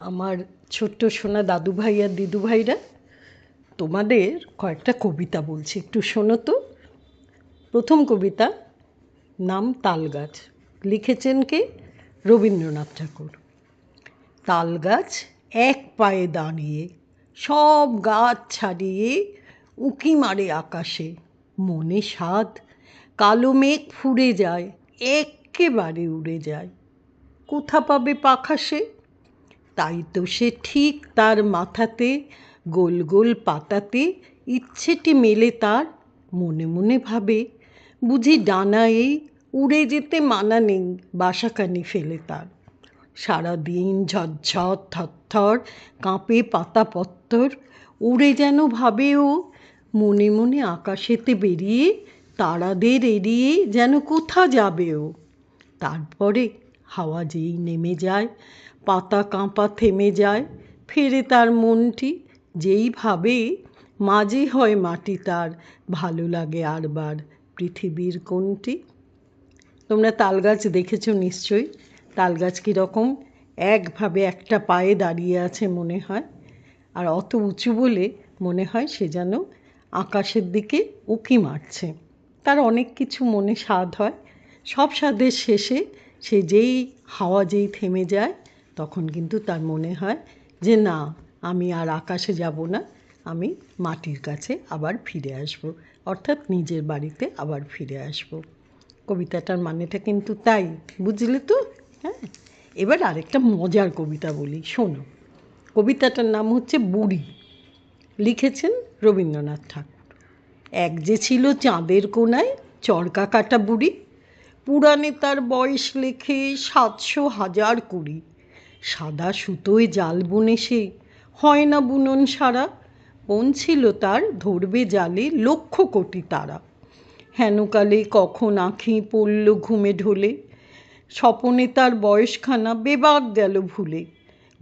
আমার ছোট্ট সোনা দাদু ভাই আর দিদু ভাইরা তোমাদের কয়েকটা কবিতা বলছি। একটু শোনো তো। প্রথম কবিতা, নাম তালগাছ। লিখেছেন কে? রবীন্দ্রনাথ ঠাকুর। তালগাছ এক পায়ে দাঁড়িয়ে, সব গাছ ছাড়িয়ে, উঁকি মারে আকাশে। মনে সাধ কালো মেঘ ফুরে যায় এক্কেবারে উড়ে যায়। কোথা পাবে পাখা সে? তাই তো সে ঠিক তার মাথাতে, গোল গোল পাতাতে ইচ্ছেটি মেলে তার, মনে মনে ভাবে, বুঝি ডানায় উড়ে যেতে মানা নেই, বাসাখানি ফেলে তার। সারাদিন ঝরঝর, থরথর, কাঁপে পাতা পত্তর, উড়ে যেন ভাবে ও মনে মনে আকাশেতে বেরিয়ে, তারাদের এড়িয়ে যেন কোথা যাবে ও। তারপরে হাওয়া যেই নেমে যায় পাতা কাঁপা থেমে যায়, ফেরে তার মনটি যেই ভাবে মাঝে হয় মাটি তার, ভালো লাগে আরবার পৃথিবীর কোনটি? তোমরা তালগাছ দেখেছ নিশ্চয়ই। তালগাছ কীরকম? একভাবে একটা পায়ে দাঁড়িয়ে আছে মনে হয়। আর অত উঁচু বলে মনে হয় সে যেন আকাশের দিকে উঁকি মারছে। তার অনেক কিছু মনে স্বাদ হয়। সব স্বাদের শেষে সে যেই হাওয়া যেই থেমে যায় তখন কিন্তু তার মনে হয় যে, না, আমি আর আকাশে যাব না, আমি মাটির কাছে আবার ফিরে আসব। অর্থাৎ নিজের বাড়িতে আবার ফিরে আসব। কবিতাটার মানেটা কিন্তু তাই, বুঝলে তো? হ্যাঁ? এবার আরেকটা মজার কবিতা বলি, শোনো। কবিতাটার নাম হচ্ছে বুড়ি। লিখেছেন রবীন্দ্রনাথ ঠাকুর। এক যে ছিল চাঁদের কোনায় চরকা কাটা বুড়ি, পুরাণে তার বয়স লেখে সাতশো হাজার কুড়ি। সাদা সুতোয় জাল বুনে সে। হয় না বুনন সারা ছিল তার ধরবে জালে লক্ষ কোটি তারা। হেনকালে কখন আঁখি পড়ল ঘুমে ঢোলে। স্বপনে তার বয়সখানা বেবাক গেল ভুলে।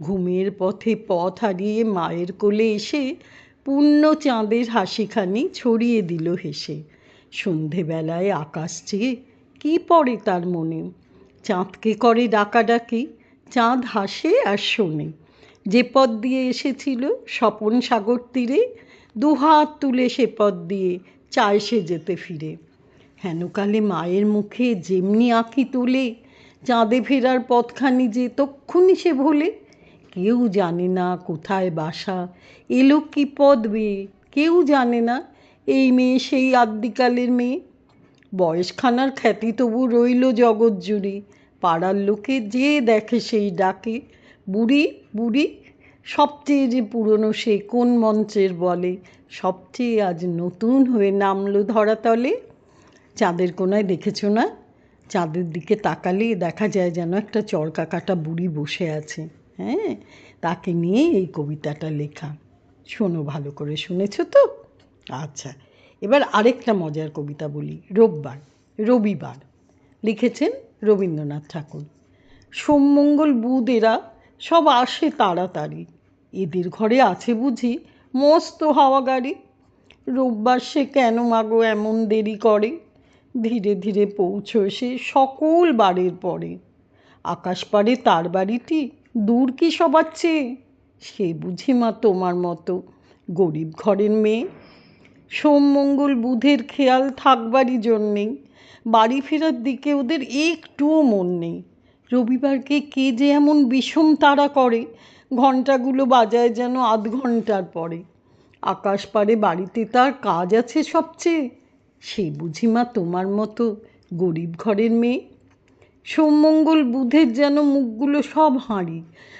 ঘুমের পথে পথ হারিয়ে মায়ের কোলে এসে পূর্ণ চাঁদের হাসিখানি ছড়িয়ে দিল হেসে। সন্ধেবেলায় আকাশ চেয়ে কী পড়ে তার মনে? চাঁদকে করে ডাকাডাকি চাঁদ হাসে আর শোনে। যে পথ দিয়ে এসেছিল স্বপন সাগর তীরে দুহাত তুলে সে পথ দিয়ে চায় সে যেতে ফিরে। হেনকালে মায়ের মুখে যেমনি আঁকি তোলে, চাঁদে ফেরার পথখানি যে তক্ষুনি সে ভোলে। কেউ জানে না কোথায় বাসা, এলো কি পদ বেয়ে, কেউ জানে না এই মেয়ে সেই আদ্যিকালের মেয়ে। বয়সখানার খ্যাতি তবু রইল জগৎ জুড়ে পাড়ার লোকে যে দেখে সেই ডাকে, বুড়ি বুড়ি, সবচেয়ে যে পুরনো সে কোন মঞ্চের বলে? সবচেয়ে আজ নতুন হয়ে নামলো ধরাতলে। চাঁদের কোনায় দেখেছ না? চাঁদের দিকে তাকালে দেখা যায় যেন একটা চরকা কাটা বুড়ি বসে আছে। হ্যাঁ তাকে নিয়ে এই কবিতাটা লেখা। শোনো ভালো করে শুনেছো তো? আচ্ছা এবার আরেকটা মজার কবিতা বলি। রোববার, রবিবার। লিখেছেন রবীন্দ্রনাথ ঠাকুর। সোমমঙ্গল বুধ এরা সব আসে তাড়াতাড়ি। এদের ঘরে আছে বুঝি মস্ত হাওয়া গাড়ি। রোববার সে কেন মাগো এমন দেরি করে? ধীরে ধীরে পৌঁছো সে সকল বারের পরে। আকাশ পারে তার বাড়িটি দূর কি সবার চেয়ে? সে বুঝি মা তোমার মতো গরিব ঘরের মেয়ে। সোম মঙ্গল বুধের খেয়াল থাকবারই জন্যেই বাড়ি ফেরার দিকে ওদের একটুও মন নেই। রবিবারকে কে যে এমন বিষম তাড়া করে ঘন্টাগুলো বাজায় যেন আধ ঘণ্টার পরে। আকাশ পারে বাড়িতে তার কাজ আছে সবচেয়ে, সে বুঝি মা তোমার মতো গরিব ঘরের মেয়ে। সোমমঙ্গল বুধের যেন মুখগুলো সব হাঁড়ি,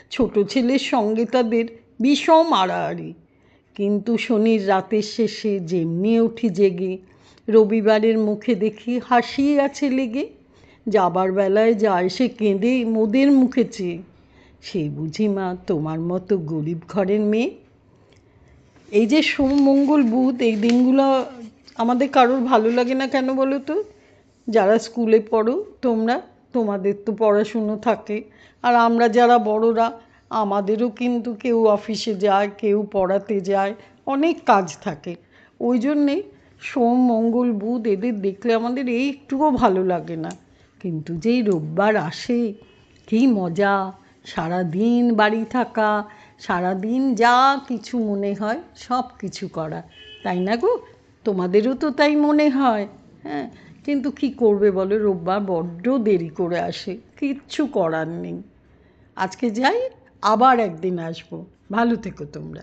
ছোট ছেলের সঙ্গে তাদের বিষম আড়াআড়ি। কিন্তু শনির রাতের শেষে যেমনি উঠি জেগে রবিবারের মুখে দেখি হাসি আছে লেগে। যাবার বেলায় যায় সে কেঁদে মোদের মুখে চেয়ে। সে বুঝি মা, তোমার মতো গরিব ঘরের মেয়ে? এই যে সোম, মঙ্গল, বুধ, এই দিনগুলো আমাদের কারোর ভালো লাগে না কেন বলো তো? যারা স্কুলে পড়ো, তোমরা, তোমাদের তো পড়াশুনো থাকে। আর আমরা যারা বড়রা, আমাদেরও কিন্তু কেউ অফিসে যায়, কেউ পড়াতে যায়, অনেক কাজ থাকে। ওই জন্যে সোম, মঙ্গল, বুধ এদের দেখলে আমাদের এই একটুও ভালো লাগে না। কিন্তু যেই রোববার আসে, কী মজা। সারা দিন বাড়ি থাকা সারা দিন যা কিছু মনে হয় সব কিছু করা। তাই না গো? তোমাদেরও তো তাই মনে হয়। হ্যাঁ কিন্তু কি করবে বলো? রোববার বড্ড দেরি করে আসে, কিচ্ছু করার নেই। আজকে যাই, আবার একদিন আসব। ভালো থেকো তোমরা।